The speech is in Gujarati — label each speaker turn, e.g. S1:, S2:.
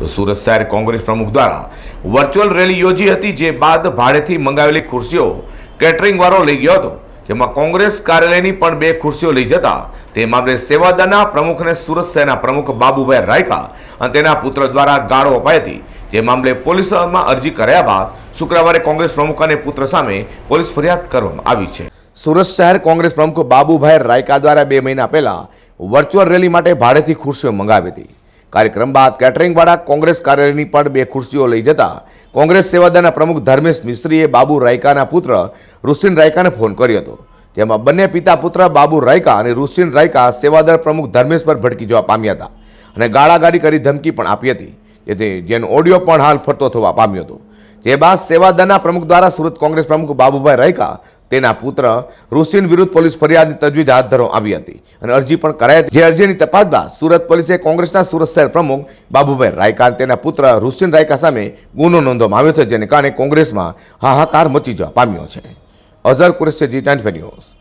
S1: તો સુરત શહેર કોંગ્રેસ પ્રમુખ દ્વારા વર્ચ્યુઅલ રેલી યોજી હતી, જે બાદ ભાડેથી મંગાવેલી ખુરશીઓ કેટરિંગ વાળો લઈ ગયો હતો. જેમાં કોંગ્રેસ કાર્યાલયની પણ બે ખુરશીઓ લઈ જતા. તે મામલે સેવાદળના પ્રમુખને સુરત શહેરના પ્રમુખ બાબુભાઈ રાયકા અને તેના પુત્ર દ્વારા ગાળો અપાઈ હતી. જે મામલે પોલીસમાં અરજી કર્યા બાદ શુક્રવારે કોંગ્રેસ પ્રમુખ અને પુત્ર સામે પોલીસ ફરિયાદ કરવામાં આવી છે. સુરત શહેર કોંગ્રેસ પ્રમુખ બાબુભાઈ રાયકા દ્વારા બે મહિના પહેલા વર્ચ્યુઅલ રેલી માટે ભાડેથી ખુરશીઓ મંગાવી હતી. કાર્યક્રમ બાદ કેટરિંગવાળા કોંગ્રેસ કાર્યાલયની પણ બે ખુરશીઓ લઈ જતા કોંગ્રેસ સેવાદળના પ્રમુખ ધર્મેશ મિસ્ત્રીએ બાબુ રાયકાના પુત્ર રુસ્તિન રાયકાને ફોન કર્યો હતો. જેમાં બંને પિતા પુત્ર બાબુ રાયકા અને રુસ્તિન રાયકા સેવાદળ પ્રમુખ ધર્મેશ પર ભડકી જવા પામ્યા હતા અને ગાળાગાડી કરી ધમકી પણ આપી હતી. જેથી જેનો ઓડિયો પણ હાલ ફરતો થવા પામ્યો હતો. જે બાદ સેવાદળના પ્રમુખ દ્વારા સુરત કોંગ્રેસ પ્રમુખ બાબુભાઈ રાયકા તેના પુત્ર ઋષિન વિરુદ્ધ પોલીસ ફરિયાદની તજવીજ હાથ ધરવામાં આવી હતી. અને અરજી પણ કરાઈ હતી. જે અરજીની તપાસ બાદ સુરત પોલીસે કોંગ્રેસના સુરત શહેર પ્રમુખ બાબુભાઈ રાયકા અને તેના પુત્ર રુસિન રાયકા સામે ગુનો નોંધવામાં આવ્યો છે, જેને કારણે કોંગ્રેસમાં હાહાકાર મચી જવા પામ્યો છે. Azhar Qureshi, Zee news.